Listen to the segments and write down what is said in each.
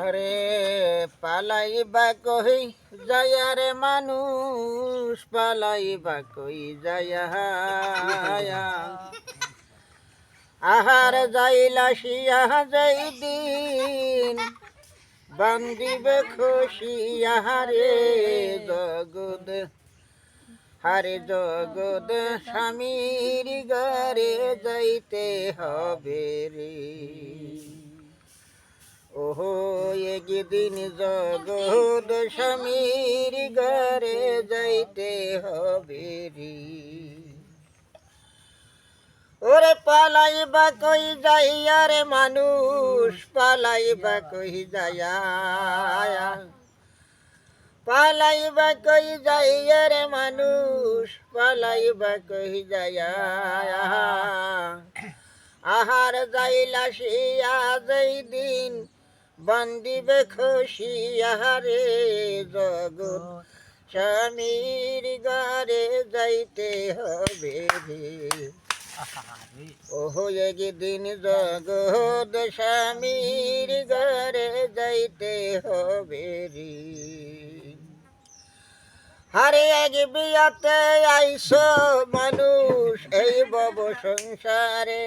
আরে পালাইবা কই যায়া রে মানুষ, পালাইবা কই যায়া। আহার যাইলা শিয়া যাই দিন, বান্দিবে খুশি আহারে জগদ হারে জগদ স্বামীর ঘরে যাইতে হবে রে। একদিন জগদ স্বামীর ঘরে যাইতে হবে রে। ওরে পালাইবা কই যাইয়া রে মানুষ, পালাইবা কই যাইয়া। পালাইবা কই যাইয়া রে মানুষ, পালাইবা কই যাইয়া। আহার যাইলা শিয়া যেই দিন বান্দিবে খুশি আহারে জগৎ স্বামীর ঘরে যাইতে হবে ওহো, একদিন জগৎ স্বামীর ঘরে যাইতে হবে রে হারে এক বিয়াতে আইসো মানুষ এই বব সংসারে।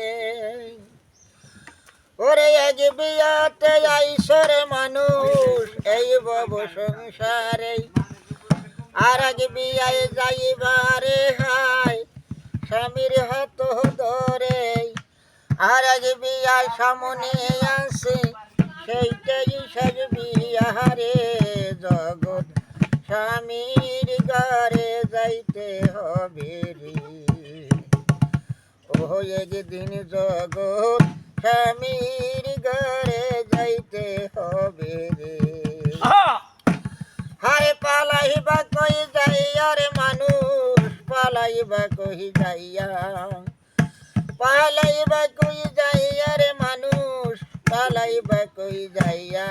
ওরে এক বিয়াতে আইসো রে মানুষ, এই বব সংসারে। আর বিয়ায় যাইবারে হায়, স্বামীর হাত ধরে। আর বিয়ায় সামনে আসে, সেইটাই শেষ বিয়ারে জগৎ স্বামীর ঘরে যাইতে হবে রে। ও একদিন জগৎ স্বামীর ঘরে যাইতে হবে রে। হায় পালাইবা কই যাইয়া রে মানুষ? পালাইবা কই যাইয়া? পালাইবা কই যাইয়া রে মানুষ? পালাইবা কই যাইয়া?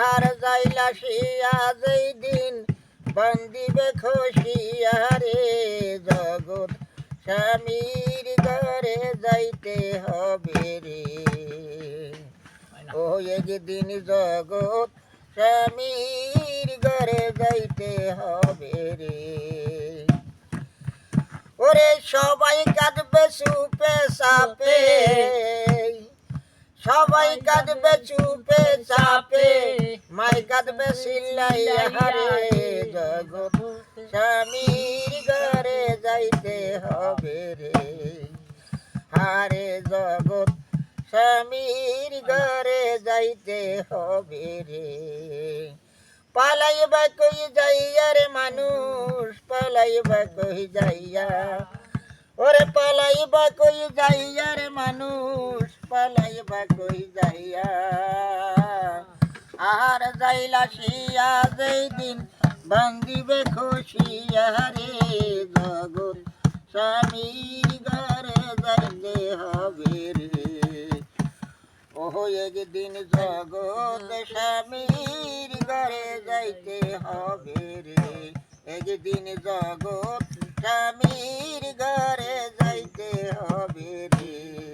আর যাইলা শিয়া যেই দিন বন্দিবে খুশিয়া রে। জগৎ স্বামীর ঘরে যাইতে হবে রে। ও একদিন জগৎ স্বামীর ঘরে যাইতে হবে রে। ওরে সবাই কাঁদবে সুপে সাপে, সবাই কাঁদবে চুপে চাপে মাই কাঁদবে সিল্লাই হারে। জগৎ স্বামীর ঘরে যাইতে হবে রে। হারে জগৎ স্বামীর ঘরে যাইতে হবে রে। পালাইবা কই যাইয়া রে মানুষ, পালাইবা কই যাইয়া। ওরে পালাইবা কই যাইয়া রে মানুষ, পালাইবা কই যাইয়া। আর যাইলা শিয়া যেই দিন বান্দিবে খুশিয়া রে জগৎ স্বামীর ওহো একদিন জগৎ স্বামীর ঘরে যাইতে হবে রে। একদিন জগৎ স্বামীর ঘরে যাইতে হবে রে।